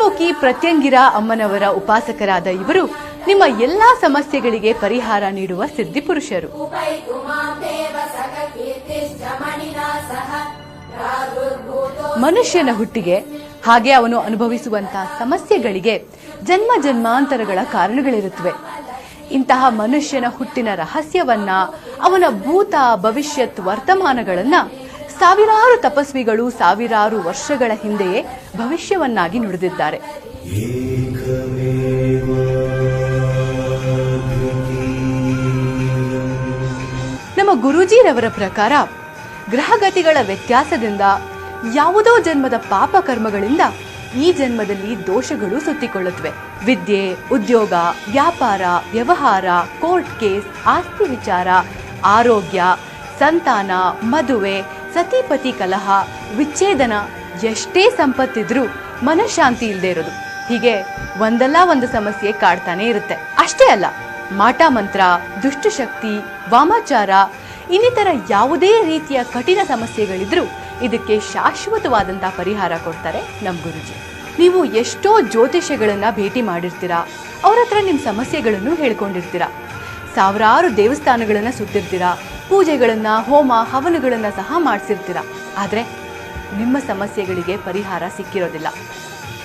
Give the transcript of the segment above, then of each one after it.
ಪಂಚಮುಖಿ ಪ್ರತ್ಯಂಗಿರ ಅಮ್ಮನವರ ಉಪಾಸಕರಾದ ಇವರು ನಿಮ್ಮ ಎಲ್ಲಾ ಸಮಸ್ಯೆಗಳಿಗೆ ಪರಿಹಾರ ನೀಡುವ ಸಿದ್ಧಿಪುರುಷರು ಮನುಷ್ಯನ ಹುಟ್ಟಿಗೆ ಹಾಗೆ ಅವನು ಅನುಭವಿಸುವಂತಹ ಸಮಸ್ಯೆಗಳಿಗೆ ಜನ್ಮ ಜನ್ಮಾಂತರಗಳ ಕಾರಣಗಳಿರುತ್ತವೆ. ಇಂತಹ ಮನುಷ್ಯನ ಹುಟ್ಟಿನ ರಹಸ್ಯವನ್ನ ಅವನ ಭೂತ ಭವಿಷ್ಯತ್ ವರ್ತಮಾನಗಳನ್ನ ಸಾವಿರಾರು ತಪಸ್ವಿಗಳು ಸಾವಿರಾರು ವರ್ಷಗಳ ಹಿಂದೆಯೇ ಭವಿಷ್ಯವನ್ನಾಗಿ ನುಡಿದಿದ್ದಾರೆ. ನಮ್ಮ ಗುರೂಜಿರವರ ಪ್ರಕಾರ ಗ್ರಹಗತಿಗಳ ವ್ಯತ್ಯಾಸದಿಂದ ಯಾವುದೋ ಜನ್ಮದ ಪಾಪ ಕರ್ಮಗಳಿಂದ ಈ ಜನ್ಮದಲ್ಲಿ ದೋಷಗಳು ಸುತ್ತಿಕೊಳ್ಳುತ್ತವೆ. ವಿದ್ಯೆ, ಉದ್ಯೋಗ, ವ್ಯಾಪಾರ, ವ್ಯವಹಾರ, ಕೋರ್ಟ್ ಕೇಸ್, ಆಸ್ತಿ ವಿಚಾರ, ಆರೋಗ್ಯ, ಸಂತಾನ, ಮದುವೆ ಸತಿಪತಿ ಕಲಹ, ವಿಚ್ಛೇದನ, ಎಷ್ಟೇ ಸಂಪತ್ತಿದ್ರೂ ಮನಃಶಾಂತಿ ಇಲ್ಲದೆ ಇರೋದು. ಹೀಗೆ ಒಂದಲ್ಲ ಒಂದು ಸಮಸ್ಯೆ ಕಾಡ್ತಾನೆ ಇರುತ್ತೆ. ಅಷ್ಟೇ ಅಲ್ಲ, ಮಾಟ ಮಂತ್ರ, ದುಷ್ಟಶಕ್ತಿ, ವಾಮಾಚಾರ, ಇನ್ನಿತರ ಯಾವುದೇ ರೀತಿಯ ಕಠಿಣ ಸಮಸ್ಯೆಗಳಿದ್ರೂ ಇದಕ್ಕೆ ಶಾಶ್ವತವಾದಂಥ ಪರಿಹಾರ ಕೊಡ್ತಾರೆ ನಮ್ಮ ಗುರುಜಿ. ನೀವು ಎಷ್ಟೋ ಜ್ಯೋತಿಷ್ಯಗಳನ್ನು ಭೇಟಿ ಮಾಡಿರ್ತೀರಾ, ಅವ್ರ ಹತ್ರ ನಿಮ್ಮ ಸಮಸ್ಯೆಗಳನ್ನು ಹೇಳ್ಕೊಂಡಿರ್ತೀರಾ, ಸಾವಿರಾರು ದೇವಸ್ಥಾನಗಳನ್ನು ಸುತ್ತಿರ್ತೀರಾ ಪೂಜೆಗಳನ್ನ ಹೋಮ ಹವನಗಳನ್ನ ಸಹ ಮಾಡಿಸಿರ್ತೀರ. ಆದ್ರೆ ನಿಮ್ಮ ಸಮಸ್ಯೆಗಳಿಗೆ ಪರಿಹಾರ ಸಿಕ್ಕಿರೋದಿಲ್ಲ.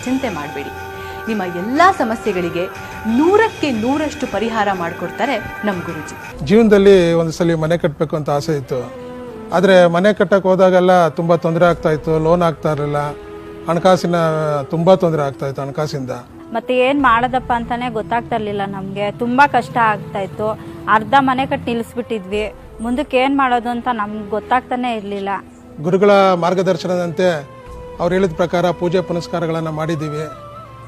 ಚಿಂತೆ ಮಾಡಬೇಡಿ. ನಿಮ್ಮ ಎಲ್ಲ ಸಮಸ್ಯೆಗಳಿಗೆ ನೂರಕ್ಕೆ ನೂರಷ್ಟು ಪರಿಹಾರ ಮಾಡಿಕೊಡ್ತಾರೆ ನಮ್ಮ ಗುರುಜಿ. ಜೀವನದಲ್ಲಿ ಒಂದು ಸಲ ಮನೆ ಕಟ್ಟಬೇಕು ಅಂತ ಆಸೆ ಇತ್ತು. ಆದರೆ ಮನೆ ಕಟ್ಟಕ್ಕೆ ಹೋದಾಗೆಲ್ಲ ತುಂಬ ತೊಂದರೆ ಆಗ್ತಾ ಇತ್ತು ಲೋನ್ ಆಗ್ತಾ ಇರಲಿಲ್ಲ. ಹಣಕಾಸಿನ ತುಂಬ ತೊಂದರೆ ಆಗ್ತಾ ಇತ್ತು ಹಣಕಾಸಿಂದ. ಮತ್ತೆ ಏನು ಮಾಡೋದಪ್ಪ ಅಂತಾನೆ ಗೊತ್ತಾಗ್ತಾ ಇರಲಿಲ್ಲ ನಮಗೆ. ತುಂಬ ಕಷ್ಟ ಆಗ್ತಾ ಇತ್ತು. ಅರ್ಧ ಮನೆ ಕಟ್ಟಿ ನಿಲ್ಲಿಸ್ಬಿಟ್ಟಿದ್ವಿ ಮುಂದಕ್ಕೆ ಏನ್ ಮಾಡೋದು ಅಂತ ನಮ್ಗೆ ಗೊತ್ತಾಗ್ತಾನೆ ಇರಲಿಲ್ಲ. ಗುರುಗಳ ಮಾರ್ಗದರ್ಶನದಂತೆ ಅವ್ರು ಹೇಳಿದ ಪ್ರಕಾರ ಪೂಜೆ ಪುನಸ್ಕಾರಗಳನ್ನು ಮಾಡಿದ್ದೀವಿ.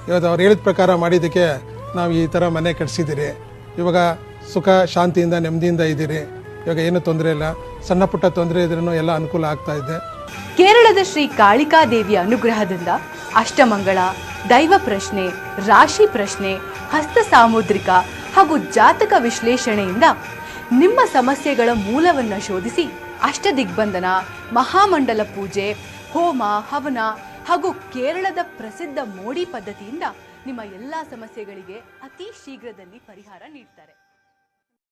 ಇವತ್ತು ಅವ್ರು ಹೇಳಿದ ಪ್ರಕಾರ ಮಾಡಿದ್ದಕ್ಕೆ ನಾವು ಈ ಥರ ಮನೆ ಕಟ್ಸಿದ್ದೀರಿ. ಇವಾಗ ಸುಖ ಶಾಂತಿಯಿಂದ ನೆಮ್ಮದಿಯಿಂದ ಇದ್ದೀರಿ. ಇವಾಗ ಏನು ತೊಂದರೆ ಇಲ್ಲ. ಸಣ್ಣ ಪುಟ್ಟ ತೊಂದರೆ ಇದ್ರೂ ಎಲ್ಲ ಅನುಕೂಲ ಆಗ್ತಾ ಇದೆ. ಕೇರಳದ ಶ್ರೀ ಕಾಳಿಕಾದೇವಿಯ ಅನುಗ್ರಹದಿಂದ ಅಷ್ಟಮಂಗಳ ದೈವ ಪ್ರಶ್ನೆ ರಾಶಿ ಪ್ರಶ್ನೆ ಹಸ್ತ ಸಾಮುದ್ರಿಕ ಹಾಗೂ ಜಾತಕ ವಿಶ್ಲೇಷಣೆಯಿಂದ ನಿಮ್ಮ ಸಮಸ್ಯೆಗಳ ಮೂಲವನ್ನ ಶೋಧಿಸಿ ಅಷ್ಟದಿಗ್ಬಂಧನ, ಮಹಾಮಂಡಲ ಪೂಜೆ, ಹೋಮ, ಹವನ ಹಾಗೂ ಕೇರಳದ ಪ್ರಸಿದ್ಧ ಮೋಡಿ ಪದ್ಧತಿಯಿಂದ ನಿಮ್ಮ ಎಲ್ಲ ಸಮಸ್ಯೆಗಳಿಗೆ ಅತಿ ಶೀಘ್ರದಲ್ಲಿ ಪರಿಹಾರ ನೀಡ್ತಾರೆ.